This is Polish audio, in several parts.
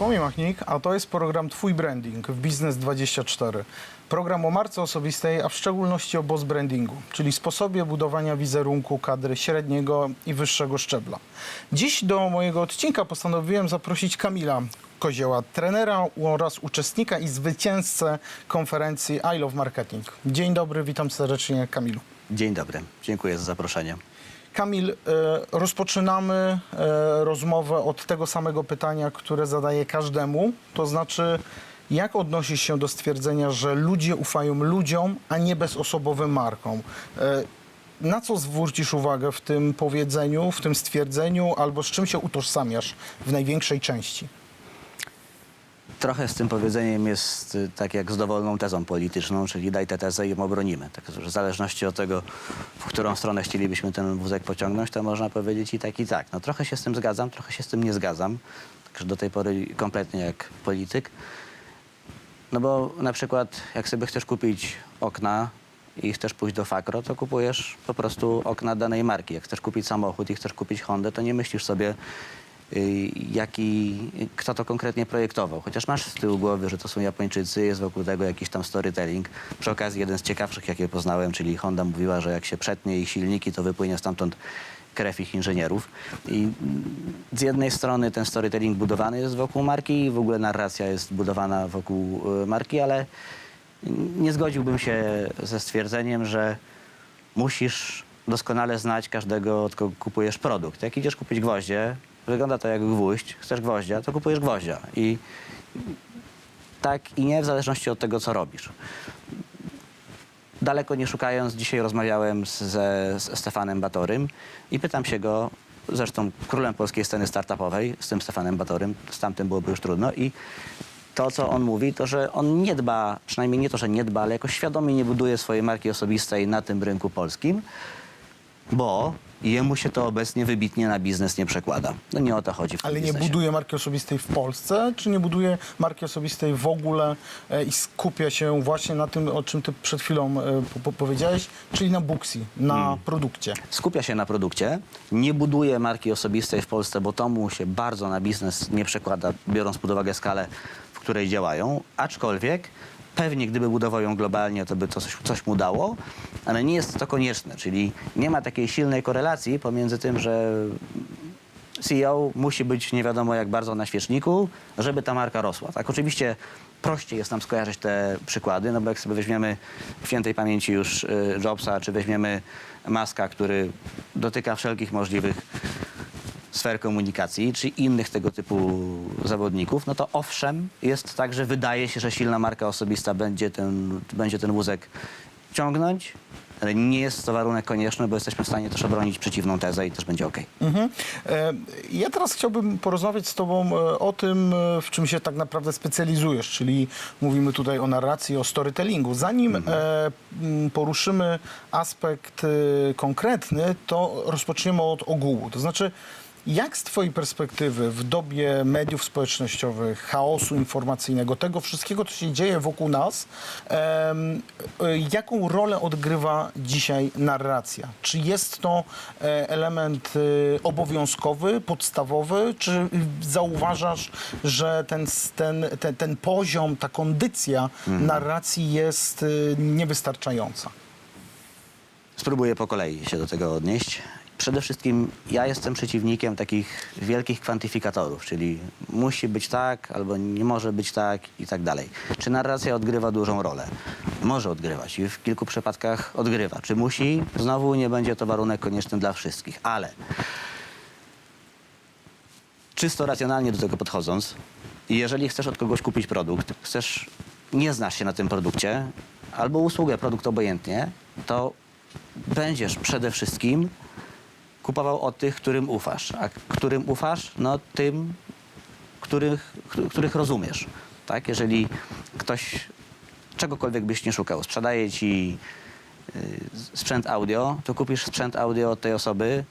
Bartłomiej Machnik, a to jest program Twój Branding w Biznes24. Program o marce osobistej, a w szczególności o boss brandingu, czyli sposobie budowania wizerunku kadry średniego i wyższego szczebla. Dziś do mojego odcinka postanowiłem zaprosić Kamila Kozieła, trenera oraz uczestnika i zwycięzcę konferencji I Love Marketing. Dzień dobry, witam serdecznie Kamilu. Dzień dobry, dziękuję za zaproszenie. Kamil, e, rozpoczynamy e, rozmowę od tego samego pytania, które zadaję każdemu. To znaczy, jak odnosisz się do stwierdzenia, że ludzie ufają ludziom, a nie bezosobowym markom? E, Na co zwrócisz uwagę w tym powiedzeniu, w tym stwierdzeniu, albo z czym się utożsamiasz w największej części? Trochę z tym powiedzeniem jest y, tak jak z dowolną tezą polityczną, czyli daj tę tezę i ją obronimy. Tak, w zależności od tego, w którą stronę chcielibyśmy ten wózek pociągnąć, to można powiedzieć i tak, i tak. No trochę się z tym zgadzam, trochę się z tym nie zgadzam. Także do tej pory kompletnie jak polityk. No bo na przykład jak sobie chcesz kupić okna i chcesz pójść do Fakro, to kupujesz po prostu okna danej marki. Jak chcesz kupić samochód i chcesz kupić Hondę, to nie myślisz sobie, y, jaki, kto to konkretnie projektował. Chociaż masz z tyłu głowy, że to są Japończycy, jest wokół tego jakiś tam storytelling. Przy okazji jeden z ciekawszych, jakie poznałem, czyli Honda mówiła, że jak się przetnie ich silniki, to wypłynie stamtąd krew ich inżynierów. I z jednej strony ten storytelling budowany jest wokół marki i w ogóle narracja jest budowana wokół y, marki, ale nie zgodziłbym się ze stwierdzeniem, że musisz doskonale znać każdego, od kogo kupujesz produkt. Jak idziesz kupić gwoździe, wygląda to jak gwóźdź, chcesz gwoździa, to kupujesz gwoździa. I tak i nie w zależności od tego, co robisz. Daleko nie szukając, dzisiaj rozmawiałem z, ze z Stefanem Batorym i pytam się go, zresztą królem polskiej sceny startupowej, z tym Stefanem Batorym, z tamtym byłoby już trudno i to, co on mówi, to, że on nie dba, przynajmniej nie to, że nie dba, ale jakoś świadomie nie buduje swojej marki osobistej na tym rynku polskim, bo jemu się to obecnie wybitnie na biznes nie przekłada. No nie o to chodzi w tym Ale nie biznesie. buduje marki osobistej w Polsce, czy nie buduje marki osobistej w ogóle e, i skupia się właśnie na tym, o czym ty przed chwilą e, po, po, powiedziałeś, czyli na Booksy, na produkcie? skupia się na produkcie, nie buduje marki osobistej w Polsce, bo to mu się bardzo na biznes nie przekłada, biorąc pod uwagę skalę, w której działają, aczkolwiek pewnie gdyby budował ją globalnie, to by to coś, coś mu dało, ale nie jest to konieczne, czyli nie ma takiej silnej korelacji pomiędzy tym, że CEO musi być nie wiadomo jak bardzo na świeczniku, żeby ta marka rosła. Tak, oczywiście prościej jest nam skojarzyć te przykłady, no bo jak sobie weźmiemy w świętej pamięci już y, Jobsa, czy weźmiemy Maska, który dotyka wszelkich możliwych sfer komunikacji, czy innych tego typu zawodników, no to owszem, jest tak, że wydaje się, że silna marka osobista będzie ten, będzie ten wózek ciągnąć, ale nie jest to warunek konieczny, bo jesteśmy w stanie też obronić przeciwną tezę i też będzie ok. Mhm. E, Ja teraz chciałbym porozmawiać z Tobą e, o tym, e, w czym się tak naprawdę specjalizujesz, czyli mówimy tutaj o narracji, o storytellingu. Zanim e, m, poruszymy aspekt konkretny, to rozpoczniemy od ogółu. To znaczy, jak z Twojej perspektywy w dobie mediów społecznościowych, chaosu informacyjnego, tego wszystkiego, co się dzieje wokół nas, e, jaką rolę odgrywa dzisiaj narracja? Czy jest to e, element e, obowiązkowy, podstawowy, czy zauważasz, że ten, ten, ten, ten poziom, ta kondycja narracji jest e, niewystarczająca? Spróbuję po kolei się do tego odnieść. Przede wszystkim ja jestem przeciwnikiem takich wielkich kwantyfikatorów, czyli musi być tak, albo nie może być tak i tak dalej. Czy narracja odgrywa dużą rolę? Może odgrywać i w kilku przypadkach odgrywa. Czy musi? Znowu nie będzie to warunek konieczny dla wszystkich, ale czysto racjonalnie do tego podchodząc, jeżeli chcesz od kogoś kupić produkt, chcesz, nie znasz się na tym produkcie, albo usługę, produkt obojętnie, to będziesz przede wszystkim kupował od tych, którym ufasz. A którym ufasz? No tym, których, których rozumiesz. Tak? Jeżeli ktoś, czegokolwiek byś nie szukał, sprzedaje ci y, sprzęt audio, to kupisz sprzęt audio od tej osoby,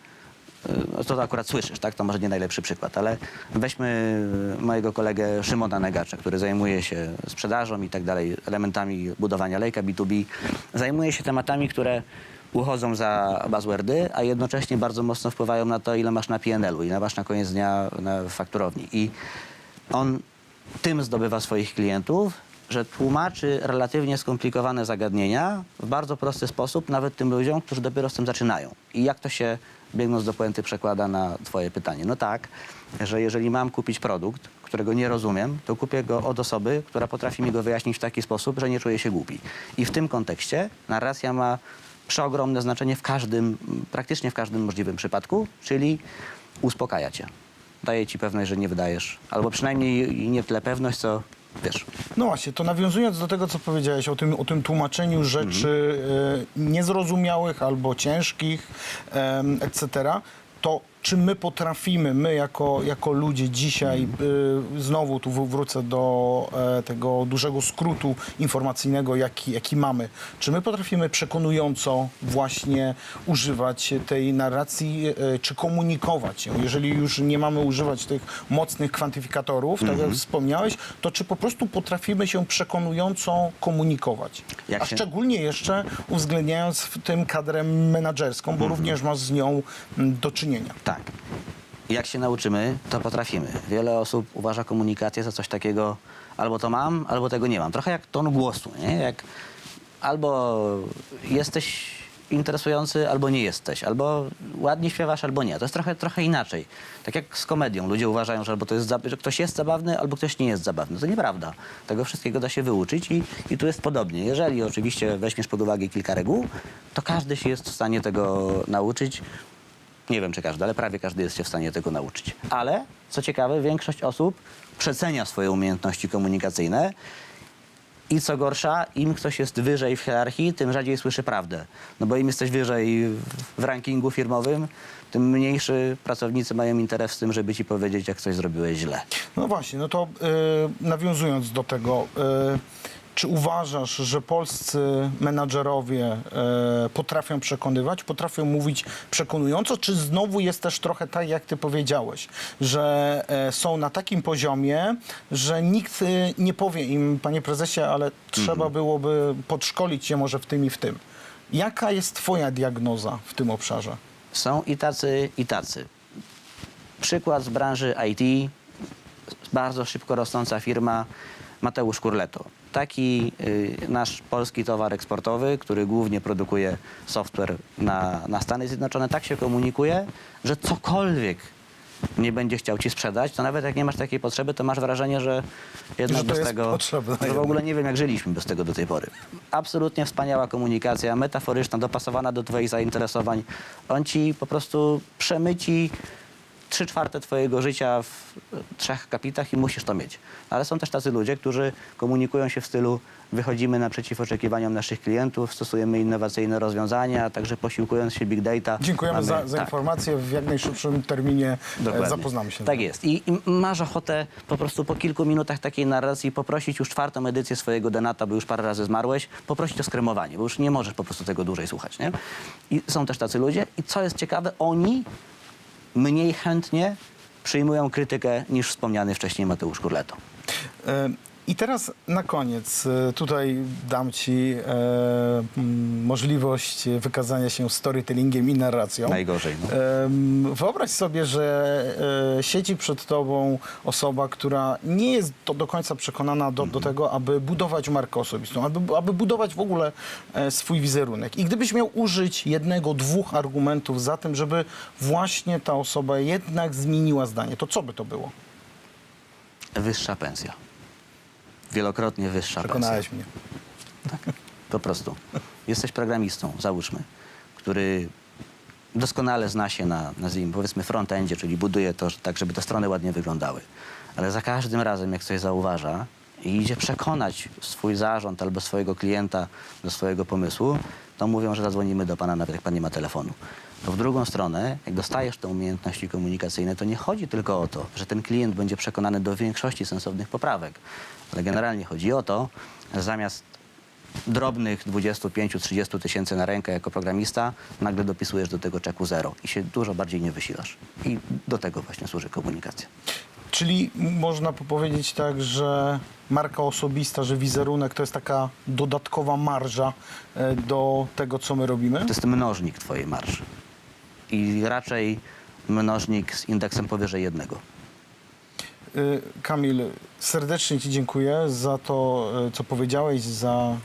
y, to, akurat słyszysz, tak? To może nie najlepszy przykład, ale weźmy mojego kolegę Szymona Negacza, który zajmuje się sprzedażą i tak dalej, elementami budowania lejka B2B. Zajmuje się tematami, które uchodzą za buzzwordy, a jednocześnie bardzo mocno wpływają na to, ile masz na PNL-u, ile masz na koniec dnia na fakturowni. I on tym zdobywa swoich klientów, że tłumaczy relatywnie skomplikowane zagadnienia w bardzo prosty sposób, nawet tym ludziom, którzy dopiero z tym zaczynają. I jak to się, biegnąc do puenty, przekłada na Twoje pytanie? No tak, że jeżeli mam kupić produkt, którego nie rozumiem, to kupię go od osoby, która potrafi mi go wyjaśnić w taki sposób, że nie czuję się głupi. I w tym kontekście narracja ma przeogromne znaczenie w każdym, praktycznie w każdym możliwym przypadku, czyli uspokaja cię. Daje ci pewność, że nie wydajesz, albo przynajmniej nie tyle pewność, co wiesz. No właśnie, to nawiązując do tego, co powiedziałeś o tym, o tym tłumaczeniu rzeczy e, niezrozumiałych albo ciężkich, em, etc., to czy my potrafimy, my jako, jako ludzie dzisiaj, y, znowu tu wrócę do e, tego dużego skrótu informacyjnego, jaki, jaki mamy, czy my potrafimy przekonująco właśnie używać tej narracji, e, czy komunikować ją? Jeżeli już nie mamy używać tych mocnych kwantyfikatorów, tak jak wspomniałeś, to czy po prostu potrafimy się przekonująco komunikować? Jak A się- szczególnie jeszcze uwzględniając w tym kadrę menedżerską, bo również masz z nią mm, do czynienia. Tak. Jak się nauczymy, to potrafimy. Wiele osób uważa komunikację za coś takiego, albo to mam, albo tego nie mam. Trochę jak ton głosu, nie? Jak albo jesteś interesujący, albo nie jesteś. Albo ładnie śpiewasz, albo nie. To jest trochę, trochę inaczej. Tak jak z komedią. Ludzie uważają, że albo to jest, że ktoś jest zabawny, albo ktoś nie jest zabawny. To nieprawda. Tego wszystkiego da się wyuczyć i, i tu jest podobnie. Jeżeli oczywiście weźmiesz pod uwagę kilka reguł, to każdy się jest w stanie tego nauczyć. Nie wiem, czy każdy, ale prawie każdy jest się w stanie tego nauczyć. Ale, co ciekawe, większość osób przecenia swoje umiejętności komunikacyjne i co gorsza, im ktoś jest wyżej w hierarchii, tym rzadziej słyszy prawdę. No bo im jesteś wyżej w rankingu firmowym, tym mniejszy pracownicy mają interes w tym, żeby ci powiedzieć, jak coś zrobiłeś źle. No właśnie, no to y, nawiązując do tego, y, czy uważasz, że polscy menadżerowie y, potrafią przekonywać, potrafią mówić przekonująco, czy znowu jest też trochę tak, jak ty powiedziałeś, że y, są na takim poziomie, że nikt y, nie powie im, panie prezesie, ale trzeba byłoby podszkolić się może w tym i w tym. Jaka jest twoja diagnoza w tym obszarze? Są i tacy, i tacy. Przykład z branży IT, bardzo szybko rosnąca firma Mateusz Kurleto. Taki y, nasz polski towar eksportowy, który głównie produkuje software na, na Stany Zjednoczone, tak się komunikuje, że cokolwiek nie będzie chciał ci sprzedać, to nawet jak nie masz takiej potrzeby, to masz wrażenie, że jednak Że to bez jest tego, potrzebne że w jednak. ogóle nie wiem, jak żyliśmy bez tego do tej pory. Absolutnie wspaniała komunikacja, metaforyczna, dopasowana do twoich zainteresowań. On ci po prostu przemyci trzy czwarte twojego życia w e, trzech kapitach i musisz to mieć. Ale są też tacy ludzie, którzy komunikują się w stylu wychodzimy naprzeciw oczekiwaniom naszych klientów, stosujemy innowacyjne rozwiązania, a także posiłkując się big data. Dziękujemy mamy- za, za tak. informację. W jak najszybszym terminie e, Dokładnie. zapoznamy się. Tak jest. I, I masz ochotę po prostu po kilku minutach takiej narracji poprosić już czwartą edycję swojego Denata, bo już parę razy zmarłeś, poprosić o skremowanie, bo już nie możesz po prostu tego dłużej słuchać. Nie? I są też tacy ludzie. I co jest ciekawe, oni mniej chętnie przyjmują krytykę niż wspomniany wcześniej Mateusz Kurleto. E, I teraz na koniec e, tutaj dam Ci e, możliwość wykazania się storytellingiem i narracją. Najgorzej. No. Em, Wyobraź sobie, że e, siedzi przed tobą osoba, która nie jest do, do końca przekonana do, do tego, aby budować markę osobistą, aby, aby budować w ogóle e, swój wizerunek. I gdybyś miał użyć jednego, dwóch argumentów za tym, żeby właśnie ta osoba jednak zmieniła zdanie, to co by to było? Wyższa pensja. Wielokrotnie wyższa pensja. Przekonałeś mnie. Po prostu. Jesteś programistą, załóżmy, który doskonale zna się na, nazwijmy, powiedzmy, frontendzie, czyli buduje to tak, żeby te strony ładnie wyglądały. Ale za każdym razem, jak coś zauważa i idzie przekonać swój zarząd albo swojego klienta do swojego pomysłu, to mówią, że zadzwonimy do pana, nawet jak pan nie ma telefonu. W drugą stronę, jak dostajesz te umiejętności komunikacyjne, to nie chodzi tylko o to, że ten klient będzie przekonany do większości sensownych poprawek, ale generalnie chodzi o to, że zamiast drobnych 25-30 tysięcy na rękę jako programista, nagle dopisujesz do tego czeku zero i się dużo bardziej nie wysilasz. I do tego właśnie służy komunikacja. Czyli można powiedzieć tak, że marka osobista, że wizerunek to jest taka dodatkowa marża e, do tego, co my robimy? To jest mnożnik twojej marży. I raczej mnożnik z indeksem powyżej jednego. Y, Kamil, serdecznie Ci dziękuję za to, y, co powiedziałeś, za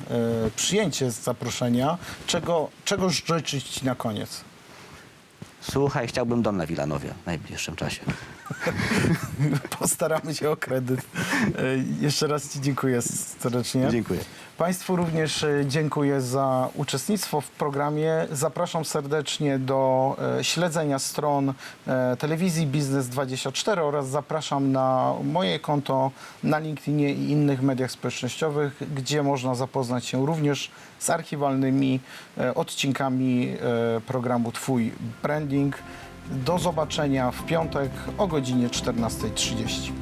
y, przyjęcie zaproszenia. Czego, czego życzyć Ci na koniec? Słuchaj, chciałbym dom na Wilanowie w najbliższym czasie. Postaramy się o kredyt. Y, Jeszcze raz Ci dziękuję serdecznie. Dziękuję. Państwu również y, dziękuję za uczestnictwo w programie. Zapraszam serdecznie do e, śledzenia stron e, telewizji Biznes24 oraz zapraszam na moje konto na LinkedInie i innych mediach społecznościowych, gdzie można zapoznać się również z archiwalnymi e, odcinkami e, programu Twój Branding. Do zobaczenia w piątek o godzinie 14.30.